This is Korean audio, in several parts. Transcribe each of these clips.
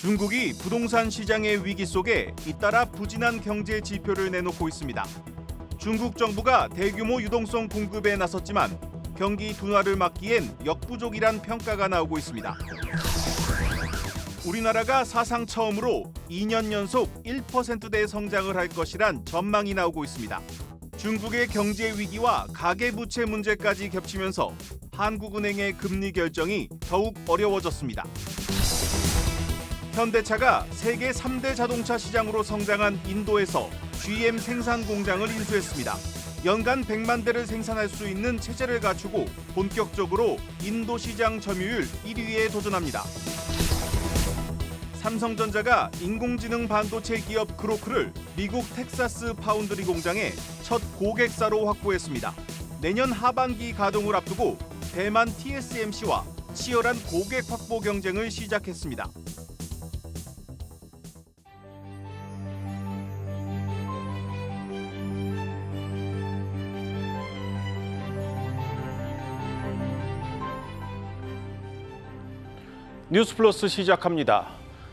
중국이 부동산 시장의 위기 속에 잇따라 부진한 경제 지표를 내놓고 있습니다. 중국 정부가 대규모 유동성 공급에 나섰지만 경기 둔화를 막기엔 역부족이란 평가가 나오고 있습니다. 우리나라가 사상 처음으로 2년 연속 1%대 성장을 할 것이란 전망이 나오고 있습니다. 중국의 경제 위기와 가계 부채 문제까지 겹치면서 한국은행의 금리 결정이 더욱 어려워졌습니다. 현대차가 세계 3대 자동차 시장으로 성장한 인도에서 GM 생산 공장을 인수했습니다. 연간 100만 대를 생산할 수 있는 체제를 갖추고 본격적으로 인도 시장 점유율 1위에 도전합니다. 삼성전자가 인공지능 반도체 기업 크로크를 미국 텍사스 파운드리 공장에 첫 고객사로 확보했습니다. 내년 하반기 가동을 앞두고 대만 TSMC와 치열한 고객 확보 경쟁을 시작했습니다. 뉴스플러스 시작합니다.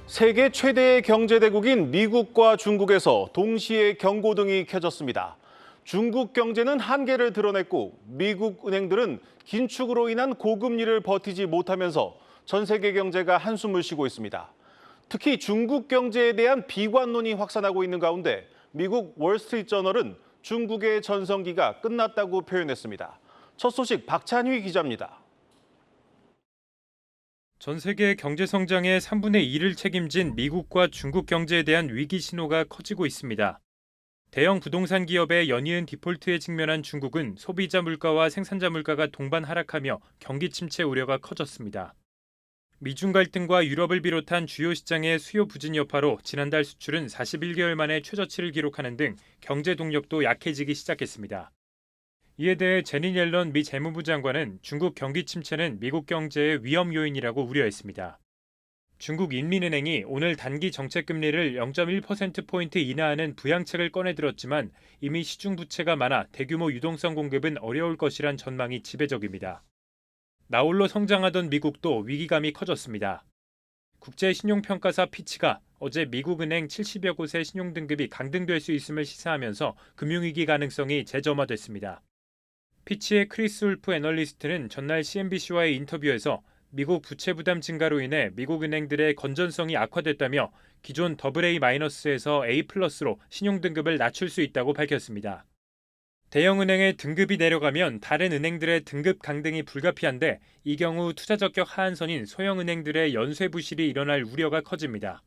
세계 최대의 경제 대국인 미국과 중국에서 동시에 경고등이 켜졌습니다. 중국 경제는 한계를 드러냈고 미국 은행들은 긴축으로 인한 고금리를 버티지 못하면서 전 세계 경제가 한숨을 쉬고 있습니다. 특히 중국 경제에 대한 비관론이 확산하고 있는 가운데 미국 월스트리트저널은 중국의 전성기가 끝났다고 표현했습니다. 첫 소식 박찬휘 기자입니다. 전 세계 경제 성장의 3분의 1을 책임진 미국과 중국 경제에 대한 위기 신호가 커지고 있습니다. 대형 부동산 기업의 연이은 디폴트에 직면한 중국은 소비자 물가와 생산자 물가가 동반 하락하며 경기 침체 우려가 커졌습니다. 미중 갈등과 유럽을 비롯한 주요 시장의 수요 부진 여파로 지난달 수출은 41개월 만에 최저치를 기록하는 등 경제 동력도 약해지기 시작했습니다. 이에 대해 제니 옐런 미 재무부 장관은 중국 경기 침체는 미국 경제의 위험 요인이라고 우려했습니다. 중국 인민은행이 오늘 단기 정책 금리를 0.1%포인트 인하하는 부양책을 꺼내들었지만 이미 시중 부채가 많아 대규모 유동성 공급은 어려울 것이란 전망이 지배적입니다. 나홀로 성장하던 미국도 위기감이 커졌습니다. 국제신용평가사 피치가 어제 미국은행 70여 곳의 신용등급이 강등될 수 있음을 시사하면서 금융위기 가능성이 재점화됐습니다. 피치의 크리스 울프 애널리스트는 전날 CNBC와의 인터뷰에서 미국 부채 부담 증가로 인해 미국 은행들의 건전성이 악화됐다며 기존 AA-에서 A+로 신용 등급을 낮출 수 있다고 밝혔습니다. 대형 은행의 등급이 내려가면 다른 은행들의 등급 강등이 불가피한데 이 경우 투자 적격 하한선인 소형 은행들의 연쇄 부실이 일어날 우려가 커집니다.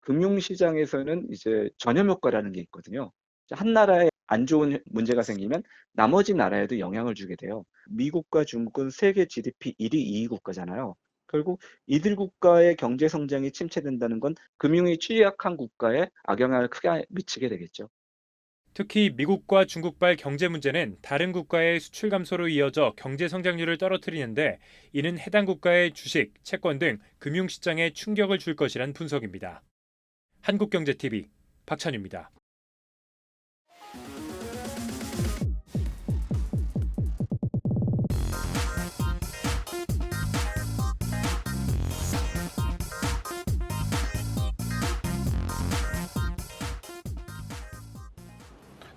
금융시장에서는 이제 전염 효과라는 게 있거든요. 한 나라에 안 좋은 문제가 생기면 나머지 나라에도 영향을 주게 돼요. 미국과 중국은 세계 GDP 1위, 2위 국가잖아요. 결국 이들 국가의 경제 성장이 침체된다는 건 금융이 취약한 국가에 악영향을 크게 미치게 되겠죠. 특히 미국과 중국발 경제 문제는 다른 국가의 수출 감소로 이어져 경제 성장률을 떨어뜨리는데 이는 해당 국가의 주식, 채권 등 금융 시장에 충격을 줄 것이란 분석입니다. 한국경제TV 박찬유입니다.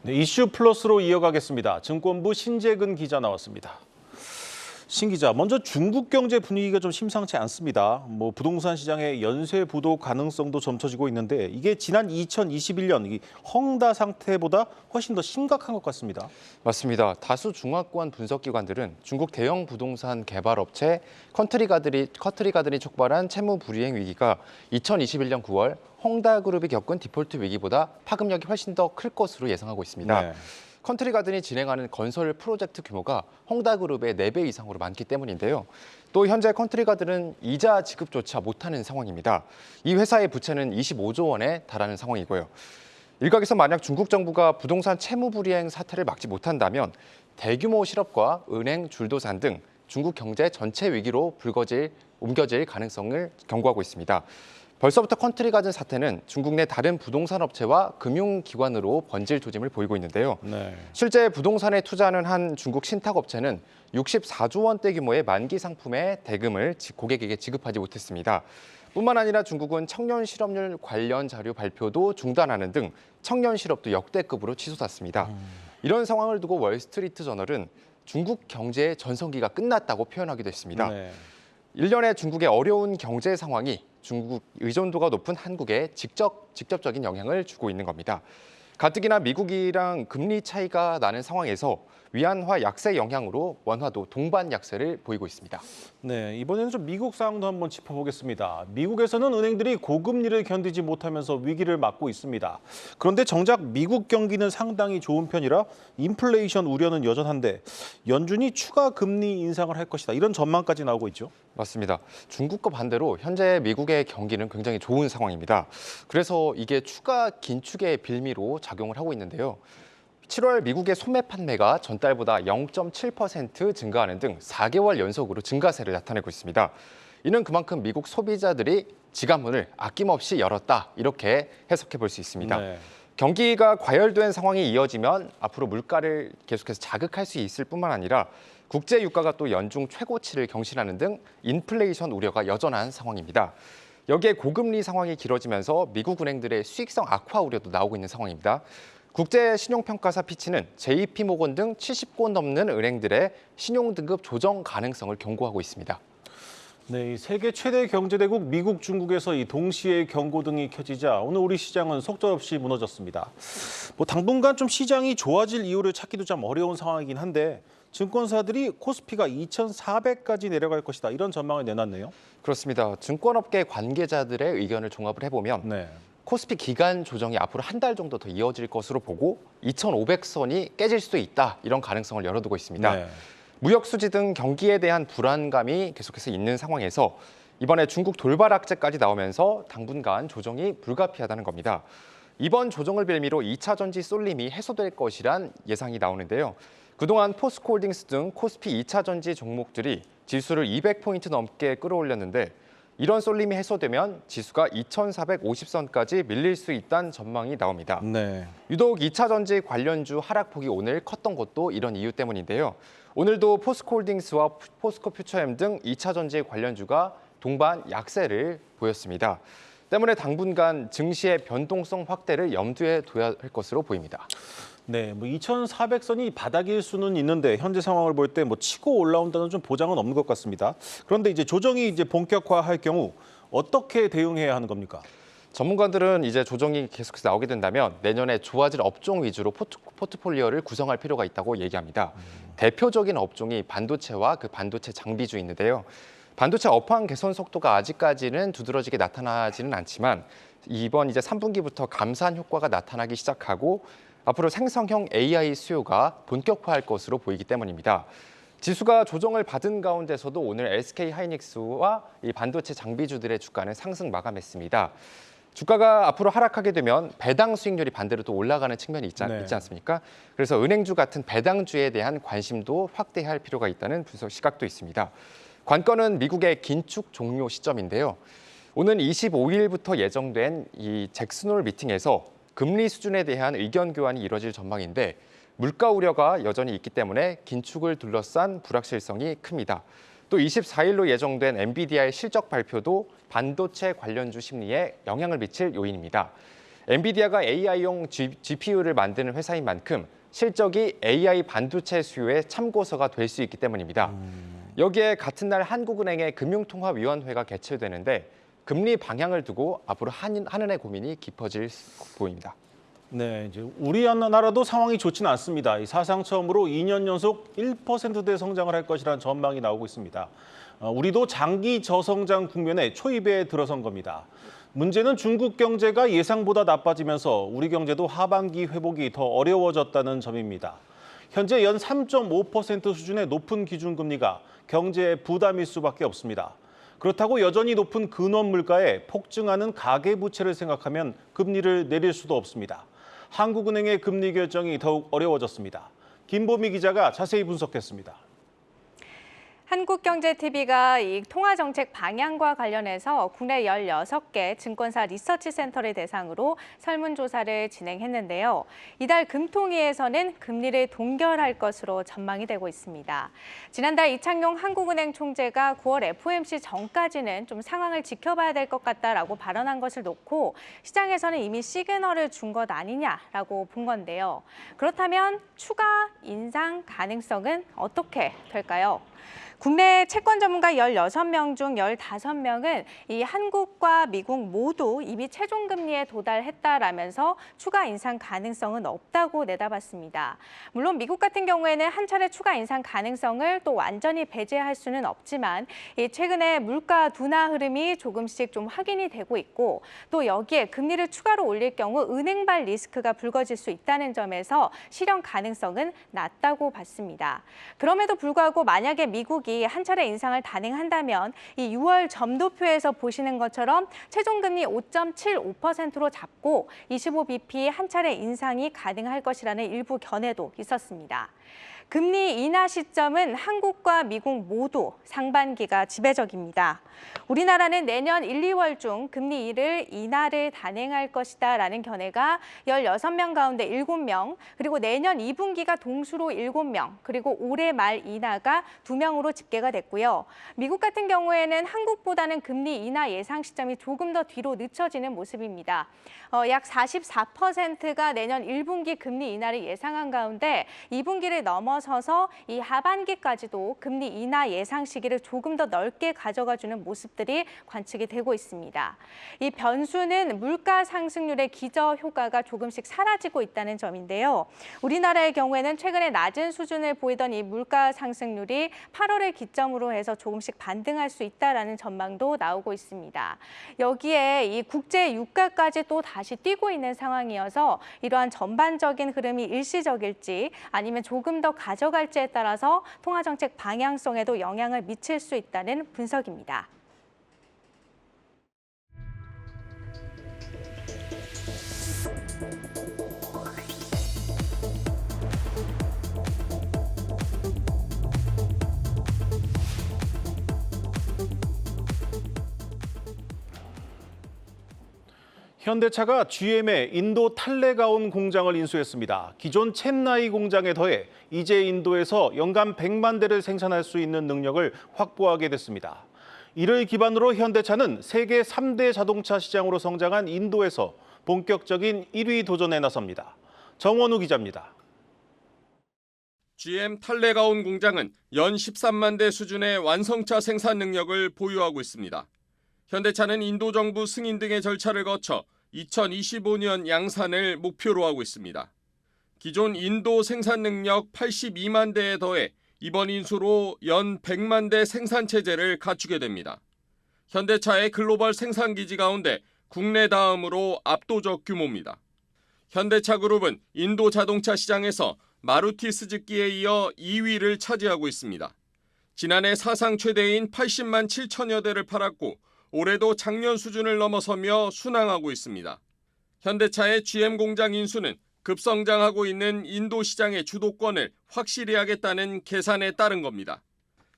네, 이슈 플러스로 이어가겠습니다. 증권부 신재근 기자 나왔습니다. 신 기자, 먼저 중국 경제 분위기가 좀 심상치 않습니다. 뭐 부동산 시장의 연쇄 부도 가능성도 점쳐지고 있는데 이게 지난 2021년 이 헝다 상태보다 훨씬 더 심각한 것 같습니다. 맞습니다. 다수 중화권 분석 기관들은 중국 대형 부동산 개발 업체 컨트리가들이 커트리가들이 촉발한 채무 불이행 위기가 2021년 9월 헝다 그룹이 겪은 디폴트 위기보다 파급력이 훨씬 더 클 것으로 예상하고 있습니다. 네. 컨트리 가든이 진행하는 건설 프로젝트 규모가 헝다그룹의 4배 이상으로 많기 때문인데요. 또 현재 컨트리 가든은 이자 지급조차 못하는 상황입니다. 이 회사의 부채는 25조 원에 달하는 상황이고요. 일각에서 만약 중국 정부가 부동산 채무 불이행 사태를 막지 못한다면 대규모 실업과 은행 줄도산 등 중국 경제 전체 위기로 불거질 옮겨질 가능성을 경고하고 있습니다. 벌써부터 컨트리 가든 사태는 중국 내 다른 부동산 업체와 금융기관으로 번질 조짐을 보이고 있는데요. 네. 실제 부동산에 투자하는 한 중국 신탁 업체는 64조 원대 규모의 만기 상품의 대금을 지- 고객에게 지급하지 못했습니다. 뿐만 아니라 중국은 청년 실업률 관련 자료 발표도 중단하는 등 청년 실업도 역대급으로 치솟았습니다. 이런 상황을 두고 월스트리트 저널은 중국 경제의 전성기가 끝났다고 표현하기도 했습니다. 네. 일년의 중국의 어려운 경제 상황이 중국 의존도가 높은 한국에 직접 직접적인 영향을 주고 있는 겁니다. 가뜩이나 미국이랑 금리 차이가 나는 상황에서 위안화 약세 영향으로 원화도 동반 약세를 보이고 있습니다. 네, 이번에는 좀 미국 상황도 한번 짚어보겠습니다. 미국에서는 은행들이 고금리를 견디지 못하면서 위기를 맞고 있습니다. 그런데 정작 미국 경기는 상당히 좋은 편이라 인플레이션 우려는 여전한데 연준이 추가 금리 인상을 할 것이다. 이런 전망까지 나오고 있죠. 맞습니다. 중국과 반대로 현재 미국의 경기는 굉장히 좋은 상황입니다. 그래서 이게 추가 긴축의 빌미로 작용을 하고 있는데요. 7월 미국의 소매 판매가 전달보다 0.7% 증가하는 등 4개월 연속으로 증가세를 나타내고 있습니다. 이는 그만큼 미국 소비자들이 지갑문을 아낌없이 열었다 이렇게 해석해 볼 수 있습니다. 네. 경기가 과열된 상황이 이어지면 앞으로 물가를 계속해서 자극할 수 있을 뿐만 아니라 국제 유가가 또 연중 최고치를 경신하는 등 인플레이션 우려가 여전한 상황입니다. 여기에 고금리 상황이 길어지면서 미국 은행들의 수익성 악화 우려도 나오고 있는 상황입니다. 국제 신용평가사 피치는 JP 모건 등 70곳 넘는 은행들의 신용등급 조정 가능성을 경고하고 있습니다. 네, 이 세계 최대 경제대국 미국, 중국에서 이 동시에 경고등이 켜지자 오늘 우리 시장은 속절없이 무너졌습니다. 뭐 당분간 좀 시장이 좋아질 이유를 찾기도 좀 어려운 상황이긴 한데 증권사들이 코스피가 2,400까지 내려갈 것이다 이런 전망을 내놨네요. 그렇습니다. 증권업계 관계자들의 의견을 종합을 해보면 네. 코스피 기간 조정이 앞으로 한 달 정도 더 이어질 것으로 보고 2,500선이 깨질 수도 있다 이런 가능성을 열어두고 있습니다. 네. 무역 수지 등 경기에 대한 불안감이 계속해서 있는 상황에서 이번에 중국 돌발 악재까지 나오면서 당분간 조정이 불가피하다는 겁니다. 이번 조정을 빌미로 2차 전지 쏠림이 해소될 것이란 예상이 나오는데요. 그동안 포스코홀딩스 등 코스피 2차 전지 종목들이 지수를 200포인트 넘게 끌어올렸는데 이런 쏠림이 해소되면 지수가 2,450선까지 밀릴 수 있다는 전망이 나옵니다. 네. 유독 2차 전지 관련주 하락폭이 오늘 컸던 것도 이런 이유 때문인데요. 오늘도 포스코홀딩스와 포스코 퓨처엠 등 2차 전지 관련주가 동반 약세를 보였습니다. 때문에 당분간 증시의 변동성 확대를 염두에 둬야 할 것으로 보입니다. 네, 뭐 2,400선이 바닥일 수는 있는데 현재 상황을 볼 때 뭐 치고 올라온다는 좀 보장은 없는 것 같습니다. 그런데 이제 조정이 이제 본격화할 경우 어떻게 대응해야 하는 겁니까? 전문가들은 이제 조정이 계속해서 나오게 된다면 내년에 좋아질 업종 위주로 포트, 포트폴리오를 구성할 필요가 있다고 얘기합니다. 대표적인 업종이 반도체와 그 반도체 장비주인데요. 반도체 업황 개선 속도가 아직까지는 두드러지게 나타나지는 않지만 이번 이제 3분기부터 감산 효과가 나타나기 시작하고 앞으로 생성형 AI 수요가 본격화할 것으로 보이기 때문입니다. 지수가 조정을 받은 가운데서도 오늘 SK 하이닉스와 이 반도체 장비주들의 주가는 상승 마감했습니다. 주가가 앞으로 하락하게 되면 배당 수익률이 반대로 또 올라가는 측면이 있지, 않- 네. 있지 않습니까? 그래서 은행주 같은 배당주에 대한 관심도 확대할 필요가 있다는 분석 시각도 있습니다. 관건은 미국의 긴축 종료 시점인데요. 오는 25일부터 예정된 이 잭슨홀 미팅에서 금리 수준에 대한 의견 교환이 이뤄질 전망인데 물가 우려가 여전히 있기 때문에 긴축을 둘러싼 불확실성이 큽니다. 또 24일로 예정된 엔비디아의 실적 발표도 반도체 관련주 심리에 영향을 미칠 요인입니다. 엔비디아가 AI용 GPU를 만드는 회사인 만큼 실적이 AI 반도체 수요의 참고서가 될 수 있기 때문입니다. 여기에 같은 날 한국은행의 금융통화위원회가 개최되는데 금리 방향을 두고 앞으로 한, 한은의 고민이 깊어질 수- 보입니다. 네, 이제 우리 나라도 상황이 좋지는 않습니다. 이 사상 처음으로 2년 연속 1%대 성장을 할 것이라는 전망이 나오고 있습니다. 어, 우리도 장기 저성장 국면에 초입에 들어선 겁니다. 문제는 중국 경제가 예상보다 나빠지면서 우리 경제도 하반기 회복이 더 어려워졌다는 점입니다. 현재 연 3.5% 수준의 높은 기준금리가 경제에 부담일 수밖에 없습니다. 그렇다고 여전히 높은 근원 물가에 폭증하는 가계 부채를 생각하면 금리를 내릴 수도 없습니다. 한국은행의 금리 결정이 더욱 어려워졌습니다. 김보미 기자가 자세히 분석했습니다. 한국경제TV가 이 통화정책 방향과 관련해서 국내 16개 증권사 리서치 센터를 대상으로 설문조사를 진행했는데요. 이달 금통위에서는 금리를 동결할 것으로 전망이 되고 있습니다. 지난달 이창용 한국은행 총재가 9월 FOMC 전까지는 좀 상황을 지켜봐야 될 것 같다라고 발언한 것을 놓고 시장에서는 이미 시그널을 준 것 아니냐라고 본 건데요. 그렇다면 추가 인상 가능성은 어떻게 될까요? 국내 채권 전문가 16명 중 15명은 이 한국과 미국 모두 이미 최종 금리에 도달했다라면서 추가 인상 가능성은 없다고 내다봤습니다. 물론 미국 같은 경우에는 한 차례 추가 인상 가능성을 또 완전히 배제할 수는 없지만 이 최근에 물가 둔화 흐름이 조금씩 좀 확인이 되고 있고 또 여기에 금리를 추가로 올릴 경우 은행발 리스크가 불거질 수 있다는 점에서 실현 가능성은 낮다고 봤습니다. 그럼에도 불구하고 만약에 미국이 한 차례 인상을 단행한다면 이 6월 점도표에서 보시는 것처럼 최종금리 5.75%로 잡고 25bp 한 차례 인상이 가능할 것이라는 일부 견해도 있었습니다. 금리 인하 시점은 한국과 미국 모두 상반기가 지배적입니다. 우리나라는 내년 1, 2월 중 금리 1을 인하를 단행할 것이다 라는 견해가 16명 가운데 7명, 그리고 내년 2분기가 동수로 7명, 그리고 올해 말 인하가 2명으로 집계가 됐고요. 미국 같은 경우에는 한국보다는 금리 인하 예상 시점이 조금 더 뒤로 늦춰지는 모습입니다. 어, 약 44%가 내년 1분기 금리 인하를 예상한 가운데 2분기를 넘어 서서 이 하반기까지도 금리 인하 예상 시기를 조금 더 넓게 가져가주는 모습들이 관측이 되고 있습니다. 이 변수는 물가 상승률의 기저 효과가 조금씩 사라지고 있다는 점인데요. 우리나라의 경우에는 최근에 낮은 수준을 보이던 이 물가 상승률이 8월을 기점으로 해서 조금씩 반등할 수 있다라는 전망도 나오고 있습니다. 여기에 이 국제 유가까지 또 다시 뛰고 있는 상황이어서 이러한 전반적인 흐름이 일시적일지 아니면 조금 더 가져갈지에 따라서 통화정책 방향성에도 영향을 미칠 수 있다는 분석입니다. 현대차가 GM의 인도 탈레가온 공장을 인수했습니다. 기존 첸나이 공장에 더해 이제 인도에서 연간 100만 대를 생산할 수 있는 능력을 확보하게 됐습니다. 이를 기반으로 현대차는 세계 3대 자동차 시장으로 성장한 인도에서 본격적인 1위 도전에 나섭니다. 정원우 기자입니다. GM 탈레가온 공장은 연 13만 대 수준의 완성차 생산 능력을 보유하고 있습니다. 현대차는 인도 정부 승인 등의 절차를 거쳐 2025년 양산을 목표로 하고 있습니다. 기존 인도 생산 능력 82만 대에 더해 이번 인수로 연 100만 대 생산 체제를 갖추게 됩니다. 현대차의 글로벌 생산 기지 가운데 국내 다음으로 압도적 규모입니다. 현대차 그룹은 인도 자동차 시장에서 마루티 스즈키에 이어 2위를 차지하고 있습니다. 지난해 사상 최대인 80만 7천여 대를 팔았고 올해도 작년 수준을 넘어서며 순항하고 있습니다. 현대차의 GM 공장 인수는 급성장하고 있는 인도 시장의 주도권을 확실히 하겠다는 계산에 따른 겁니다.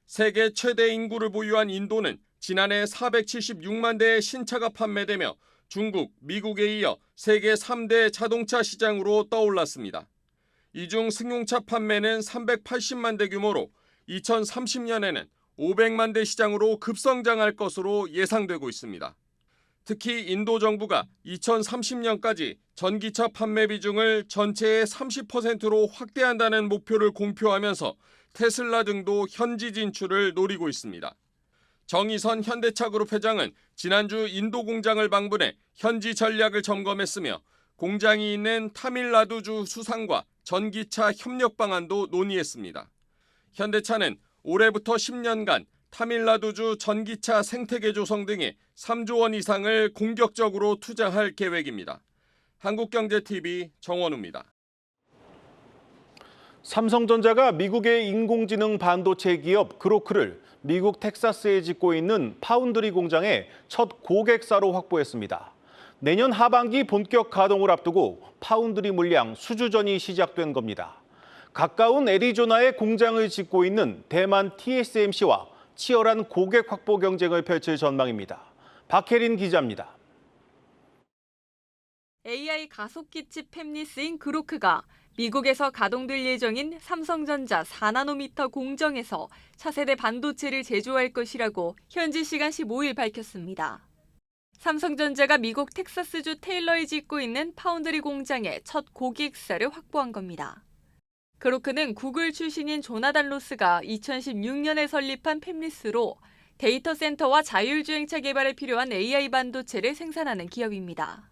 세계 최대 인구를 보유한 인도는 지난해 476만 대의 신차가 판매되며 중국, 미국에 이어 세계 3대 자동차 시장으로 떠올랐습니다. 이 중 승용차 판매는 380만 대 규모로 2030년에는 500만 대 시장으로 급성장할 것으로 예상되고 있습니다. 특히 인도 정부가 2030년까지 전기차 판매 비중을 전체의 30%로 확대한다는 목표를 공표하면서 테슬라 등도 현지 진출을 노리고 있습니다. 정의선 현대차그룹 회장은 지난주 인도 공장을 방문해 현지 전략을 점검했으며 공장이 있는 타밀나두주 수상과 전기차 협력 방안도 논의했습니다. 현대차는 올해부터 10년간 타밀나두주 전기차 생태계 조성 등에 3조 원 이상을 공격적으로 투자할 계획입니다. 한국경제TV 정원우입니다. 삼성전자가 미국의 인공지능 반도체 기업 그로크를 미국 텍사스에 짓고 있는 파운드리 공장에 첫 고객사로 확보했습니다. 내년 하반기 본격 가동을 앞두고 파운드리 물량 수주전이 시작된 겁니다. 가까운 애리조나에 공장을 짓고 있는 대만 TSMC와 치열한 고객 확보 경쟁을 펼칠 전망입니다. 박혜린 기자입니다. AI 가속기 칩 팹리스인 그로크가 미국에서 가동될 예정인 삼성전자 4나노미터 공정에서 차세대 반도체를 제조할 것이라고 현지 시간 15일 밝혔습니다. 삼성전자가 미국 텍사스주 테일러에 짓고 있는 파운드리 공장에 첫 고객사를 확보한 겁니다. 그로크는 구글 출신인 조나단 로스가 2016년에 설립한 팹리스로 데이터 센터와 자율주행차 개발에 필요한 AI 반도체를 생산하는 기업입니다.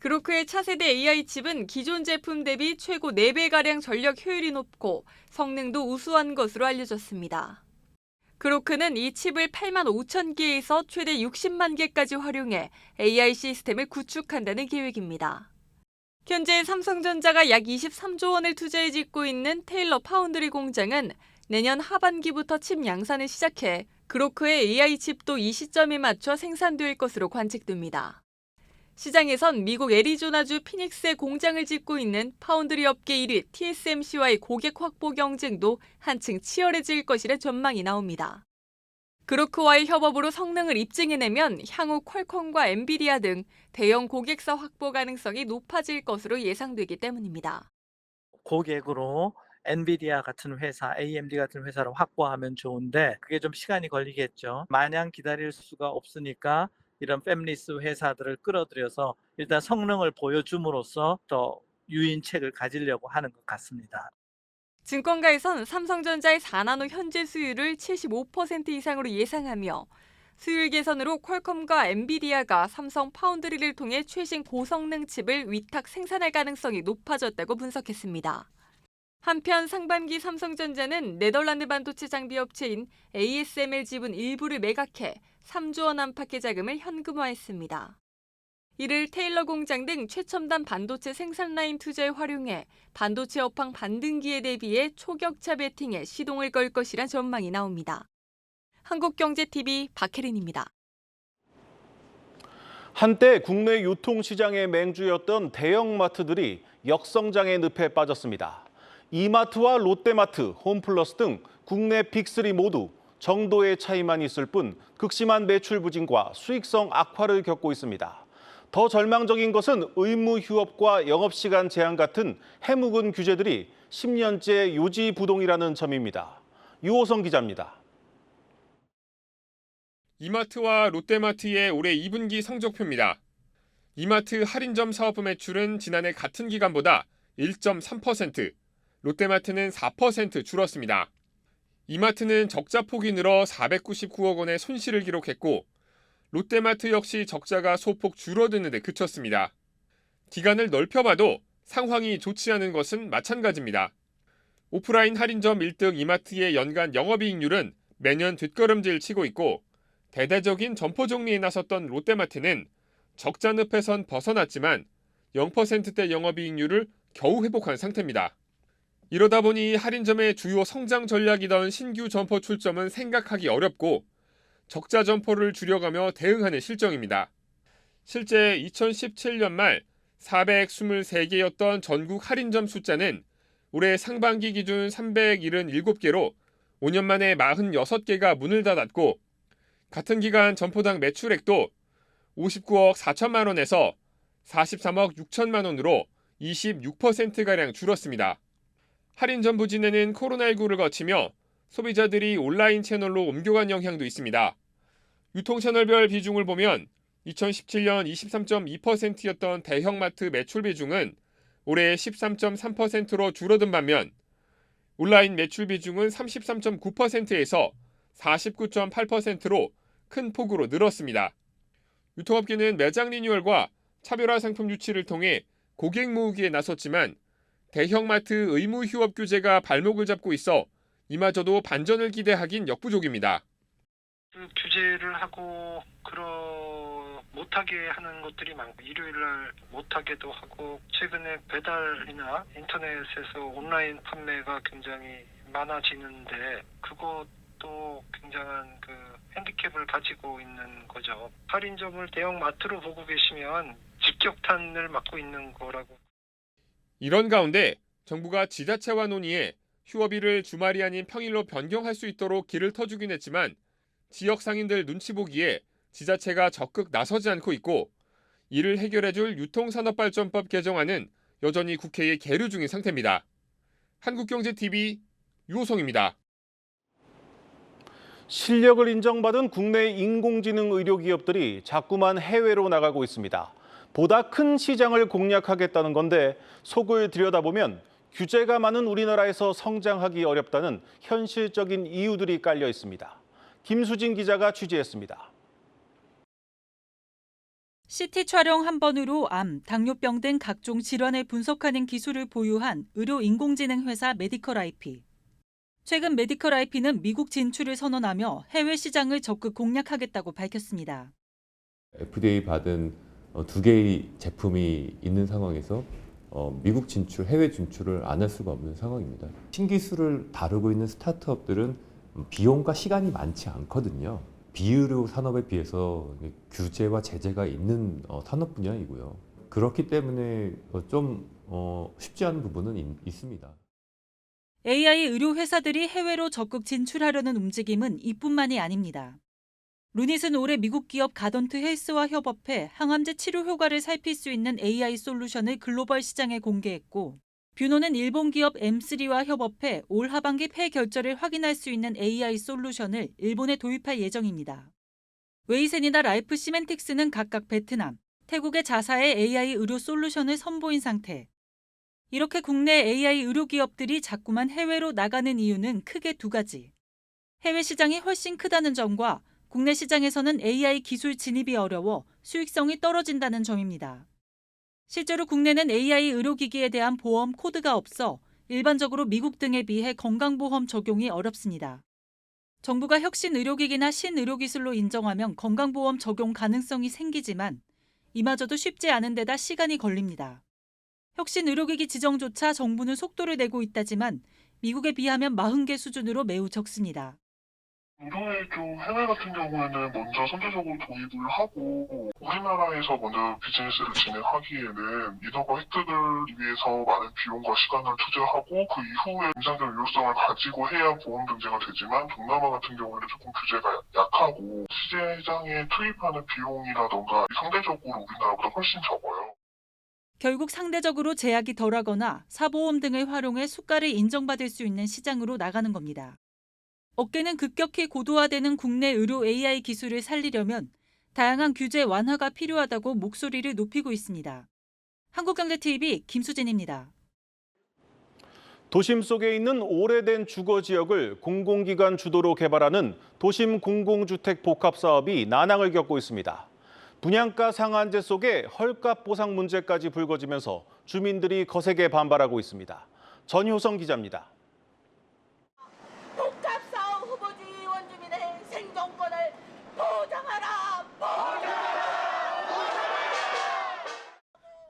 그로크의 차세대 AI 칩은 기존 제품 대비 최고 4배가량 전력 효율이 높고 성능도 우수한 것으로 알려졌습니다. 그로크는 이 칩을 8만 5천 개에서 최대 60만 개까지 활용해 AI 시스템을 구축한다는 계획입니다. 현재 삼성전자가 약 23조 원을 투자해 짓고 있는 테일러 파운드리 공장은 내년 하반기부터 칩 양산을 시작해 그로크의 AI 칩도 이 시점에 맞춰 생산될 것으로 관측됩니다. 시장에선 미국 애리조나주 피닉스에 공장을 짓고 있는 파운드리 업계 1위 TSMC와의 고객 확보 경쟁도 한층 치열해질 것이라 전망이 나옵니다. 그로크와의 협업으로 성능을 입증해내면 향후 퀄컴과 엔비디아 등 대형 고객사 확보 가능성이 높아질 것으로 예상되기 때문입니다. 고객으로 엔비디아 같은 회사, AMD 같은 회사를 확보하면 좋은데 그게 좀 시간이 걸리겠죠. 마냥 기다릴 수가 없으니까 이런 팹리스 회사들을 끌어들여서 일단 성능을 보여줌으로써 더 유인책을 가지려고 하는 것 같습니다. 증권가에선 삼성전자의 4나노 현재 수율을 75% 이상으로 예상하며 수율 개선으로 퀄컴과 엔비디아가 삼성 파운드리를 통해 최신 고성능 칩을 위탁 생산할 가능성이 높아졌다고 분석했습니다. 한편 상반기 삼성전자는 네덜란드 반도체 장비 업체인 ASML 지분 일부를 매각해 3조 원 안팎의 자금을 현금화했습니다. 이를 테일러 공장 등 최첨단 반도체 생산 라인 투자에 활용해 반도체 업황 반등기에 대비해 초격차 베팅에 시동을 걸 것이란 전망이 나옵니다. 한국경제TV 박혜린입니다. 한때 국내 유통시장의 맹주였던 대형마트들이 역성장의 늪에 빠졌습니다. 이마트와 롯데마트, 홈플러스 등 국내 빅3 모두 정도의 차이만 있을 뿐 극심한 매출 부진과 수익성 악화를 겪고 있습니다. 더 절망적인 것은 의무 휴업과 영업시간 제한 같은 해묵은 규제들이 10년째 요지부동이라는 점입니다. 유호성 기자입니다. 이마트와 롯데마트의 올해 2분기 성적표입니다. 이마트 할인점 사업 매출은 지난해 같은 기간보다 1.3%, 롯데마트는 4% 줄었습니다. 이마트는 적자 폭이 늘어 499억 원의 손실을 기록했고 롯데마트 역시 적자가 소폭 줄어드는 데 그쳤습니다. 기간을 넓혀봐도 상황이 좋지 않은 것은 마찬가지입니다. 오프라인 할인점 1등 이마트의 연간 영업이익률은 매년 뒷걸음질 치고 있고 대대적인 점포 정리에 나섰던 롯데마트는 적자 늪에선 벗어났지만 0%대 영업이익률을 겨우 회복한 상태입니다. 이러다 보니 할인점의 주요 성장 전략이던 신규 점포 출점은 생각하기 어렵고 적자 점포를 줄여가며 대응하는 실정입니다. 실제 2017년 말 423개였던 전국 할인점 숫자는 올해 상반기 기준 377개로 5년 만에 46개가 문을 닫았고 같은 기간 점포당 매출액도 59억 4천만 원에서 43억 6천만 원으로 26%가량 줄었습니다. 할인점 부진에는 코로나19를 거치며 소비자들이 온라인 채널로 옮겨간 영향도 있습니다. 유통 채널별 비중을 보면 2017년 23.2%였던 대형마트 매출 비중은 올해 13.3%로 줄어든 반면 온라인 매출 비중은 33.9%에서 49.8%로 큰 폭으로 늘었습니다. 유통업계는 매장 리뉴얼과 차별화 상품 유치를 통해 고객 모으기에 나섰지만 대형마트 의무 휴업 규제가 발목을 잡고 있어 이마저도 반전을 기대하긴 역부족입니다. 그 규제를 하고 그러 못하게 하는 것들이 많고 일요일 날 못하게도 하고 최근에 배달이나 인터넷에서 온라인 판매가 굉장히 많아지는데 그것도 굉장한 그 핸디캡을 가지고 있는 거죠. 할인점을 대형 마트로 보고 계시면 직격탄을 맞고 있는 거라고 이런 가운데 정부가 지자체와 논의해 휴업일을 주말이 아닌 평일로 변경할 수 있도록 길을 터주긴 했지만 지역 상인들 눈치 보기에 지자체가 적극 나서지 않고 있고 이를 해결해줄 유통산업발전법 개정안은 여전히 국회에 계류 중인 상태입니다. 한국경제TV 유호성입니다. 실력을 인정받은 국내 인공지능 의료 기업들이 자꾸만 해외로 나가고 있습니다. 보다 큰 시장을 공략하겠다는 건데 속을 들여다보면 규제가 많은 우리나라에서 성장하기 어렵다는 현실적인 이유들이 깔려 있습니다. 김수진 기자가 취재했습니다. CT 촬영 한 번으로 암, 당뇨병 등 각종 질환을 분석하는 기술을 보유한 의료 인공지능 회사 메디컬 IP. 최근 메디컬 IP는 미국 진출을 선언하며 해외 시장을 적극 공략하겠다고 밝혔습니다. FDA 받은 어, 두 개의 제품이 있는 상황에서 어, 미국 진출, 해외 진출을 안 할 수가 없는 상황입니다. 신기술을 다루고 있는 스타트업들은 비용과 시간이 많지 않거든요. 비의료 산업에 비해서 규제와 제재가 있는 어, 산업 분야이고요. 그렇기 때문에 어, 좀 어, 쉽지 않은 부분은 있, 있습니다. AI 의료 회사들이 해외로 적극 진출하려는 움직임은 이뿐만이 아닙니다. 루닛은 올해 미국 기업 가던트 헬스와 협업해 항암제 치료 효과를 살필 수 있는 AI 솔루션을 글로벌 시장에 공개했고, 뷰노는 일본 기업 M3와 협업해 올 하반기 폐 결절을 확인할 수 있는 AI 솔루션을 일본에 도입할 예정입니다. 웨이센이나 라이프 시멘틱스는 각각 베트남, 태국의 자사의 AI 의료 솔루션을 선보인 상태. 이렇게 국내 AI 의료 기업들이 자꾸만 해외로 나가는 이유는 크게 두 가지. 해외 시장이 훨씬 크다는 점과 국내 시장에서는 AI 기술 진입이 어려워 수익성이 떨어진다는 점입니다. 실제로 국내는 AI 의료기기에 대한 보험 코드가 없어 일반적으로 미국 등에 비해 건강보험 적용이 어렵습니다. 정부가 혁신 의료기기나 신의료기술로 인정하면 건강보험 적용 가능성이 생기지만 이마저도 쉽지 않은 데다 시간이 걸립니다. 혁신 의료기기 지정조차 정부는 속도를 내고 있다지만 미국에 비하면 40개 수준으로 매우 적습니다. 의료의 쪽 해외 같은 경우에는 먼저 선제적으로 도입을 하고 우리나라에서 먼저 비즈니스를 진행하기에는 인허가 획득을 위해서 많은 비용과 시간을 투자하고 그 이후에 임상적 유효성을 가지고 해야 보험 등재가 되지만 동남아 같은 경우에는 조금 규제가 약하고 시장에 투입하는 비용이라던가 상대적으로 우리나라보다 훨씬 적어요. 결국 상대적으로 제약이 덜하거나 사보험 등을 활용해 수가를 인정받을 수 있는 시장으로 나가는 겁니다. 업계는 급격히 고도화되는 국내 의료 AI 기술을 살리려면 다양한 규제 완화가 필요하다고 목소리를 높이고 있습니다. 한국경제TV 김수진입니다. 도심 속에 있는 오래된 주거 지역을 공공기관 주도로 개발하는 도심 공공주택 복합 사업이 난항을 겪고 있습니다. 분양가 상한제 속에 헐값 보상 문제까지 불거지면서 주민들이 거세게 반발하고 있습니다. 전효성 기자입니다.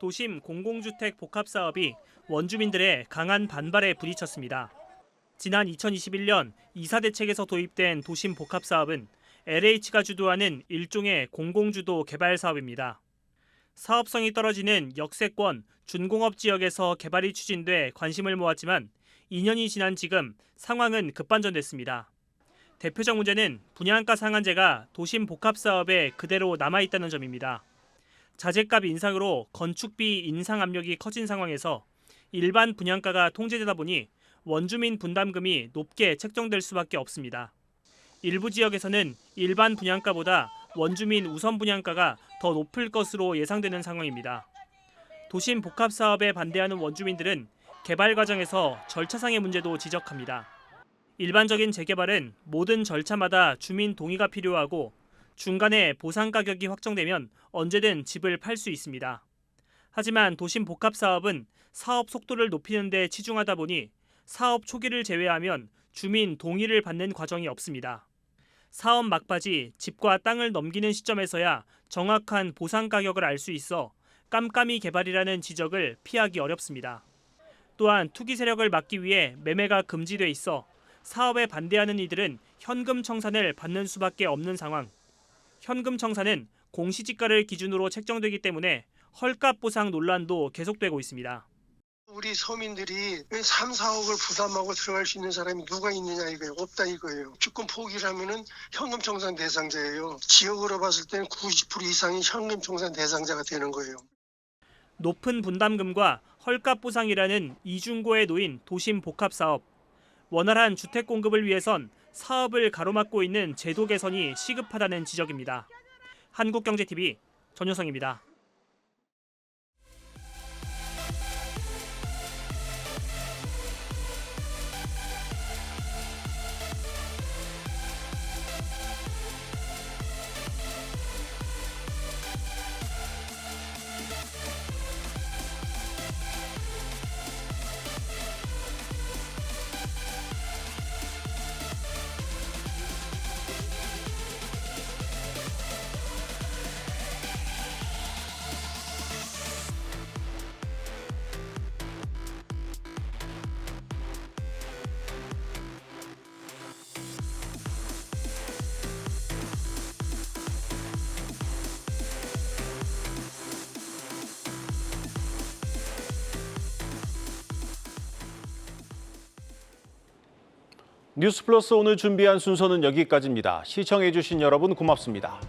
도심 공공주택 복합 사업이 원주민들의 강한 반발에 부딪혔습니다. 지난 2021년 이사 대책에서 도입된 도심 복합 사업은 LH가 주도하는 일종의 공공주도 개발 사업입니다. 사업성이 떨어지는 역세권, 준공업 지역에서 개발이 추진돼 관심을 모았지만 2년이 지난 지금 상황은 급반전됐습니다. 대표적 문제는 분양가 상한제가 도심 복합 사업에 그대로 남아 있다는 점입니다. 자재값 인상으로 건축비 인상 압력이 커진 상황에서 일반 분양가가 통제되다 보니 원주민 분담금이 높게 책정될 수밖에 없습니다. 일부 지역에서는 일반 분양가보다 원주민 우선 분양가가 더 높을 것으로 예상되는 상황입니다. 도심 복합 사업에 반대하는 원주민들은 개발 과정에서 절차상의 문제도 지적합니다. 일반적인 재개발은 모든 절차마다 주민 동의가 필요하고 중간에 보상 가격이 확정되면 언제든 집을 팔 수 있습니다. 하지만 도심 복합 사업은 사업 속도를 높이는 데 치중하다 보니 사업 초기를 제외하면 주민 동의를 받는 과정이 없습니다. 사업 막바지 집과 땅을 넘기는 시점에서야 정확한 보상 가격을 알 수 있어 깜깜이 개발이라는 지적을 피하기 어렵습니다. 또한 투기 세력을 막기 위해 매매가 금지돼 있어 사업에 반대하는 이들은 현금 청산을 받는 수밖에 없는 상황. 현금 청산은 공시지가를 기준으로 책정되기 때문에 헐값 보상 논란도 계속되고 있습니다. 우리 서민들이 왜 3, 4억을 부담하고 들어갈 수 있는 사람이 누가 있느냐 이거예요. 없다 이거예요. 주권 포기라면은 현금 청산 대상자예요. 지역으로 봤을 때는 90% 이상이 현금 청산 대상자가 되는 거예요. 높은 분담금과 헐값 보상이라는 이중고에 놓인 도심 복합 사업. 원활한 주택 공급을 위해선 사업을 가로막고 있는 제도 개선이 시급하다는 지적입니다. 한국경제TV 전효성입니다. 뉴스 플러스 오늘 준비한 순서는 여기까지입니다. 시청해주신 여러분 고맙습니다.